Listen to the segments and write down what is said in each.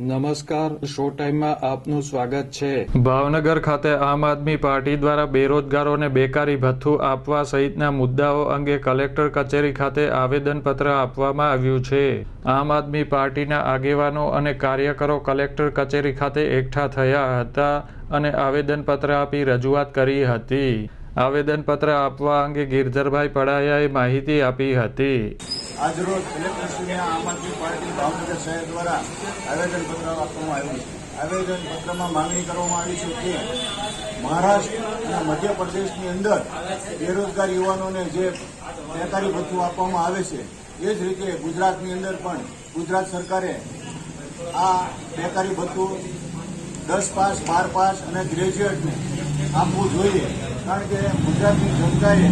નમસ્કાર, શો ટાઈમમાં આપનું સ્વાગત છે. ભાવનગર ખાતે આમ આદમી પાર્ટી દ્વારા બેરોજગારોને બેકારી ભથ્થું આપવા સહિતના મુદ્દાઓ અંગે કલેક્ટર કચેરી ખાતે આવેદનપત્ર આપવામાં આવ્યું છે. આમ આદમી પાર્ટીના આગેવાનો અને કાર્યકરો કલેક્ટર કચેરી ખાતે એકઠા થયા હતા અને આવેદનપત્ર આપી રજૂઆત કરી હતી. આવેદનપત્ર આપવા અંગે ગિરધરભાઈ પડાયાએ માહિતી આપી હતી. આજરોજ કલેક્ટરશ્રીને આમ આદમી પાર્ટી ભાવનગર શહેર દ્વારા આવેદનપત્ર આપવામાં આવ્યું છે. આવેદનપત્રમાં માંગણી કરવામાં આવી છે કે મહારાષ્ટ્ર અને મધ્યપ્રદેશની અંદર બેરોજગાર યુવાનોને જે બેકારી ભથ્થું આપવામાં આવે છે, એ જ રીતે ગુજરાતની અંદર પણ ગુજરાત સરકારે આ બેકારી ભથ્થું દસ પાસ, બાર પાસ અને ગ્રેજ્યુએટને આપવું જોઈએ. કારણ કે ગુજરાતની જનતાએ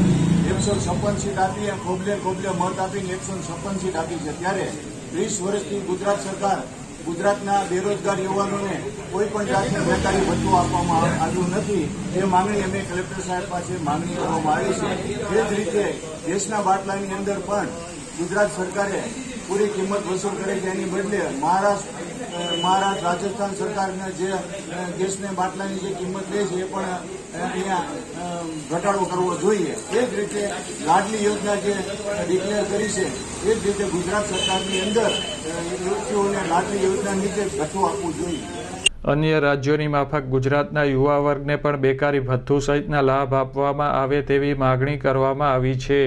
એકસો છપ્પન સીટ આપી અને ખોબલે ખોબલે મત આપીને એકસો છપ્પન સીટ આપી છે. ત્યારે ત્રીસ વર્ષથી ગુજરાત સરકાર ગુજરાતના બેરોજગાર યુવાનોને કોઈ પણ જાતનું બેકારી ભથ્થું આપવામાં આવ્યું નથી. એ માંગણી અમે કલેક્ટર સાહેબ પાસે માંગણી કરવામાં આવી છે. એ જ રીતે દેશના બાટલાની અંદર પણ ગુજરાત સરકારે પૂરી કિંમત વસૂલ કરી તેની બદલે મહારાષ્ટ્ર મહારાષ્ટ્ર રાજસ્થાન સરકારના જે ગેસને બાટલાની જે કિંમત લે છે એ પણ અહીંયા ઘટાડો કરવો જોઈએ. એ જ રીતે લાડલી યોજના જે ડિક્લેર કરી છે એ જ રીતે ગુજરાત સરકારની અંદર અ, યુવતીઓને લાડલી યોજના નીચે ભથ્થું આપવું જોઈએ. અન્ય રાજ્યોની માફક ગુજરાતના યુવા વર્ગને પણ બેકારી ભથ્થું સહિતના લાભ આપવામાં આવે તેવી માગણી કરવામાં આવી છે.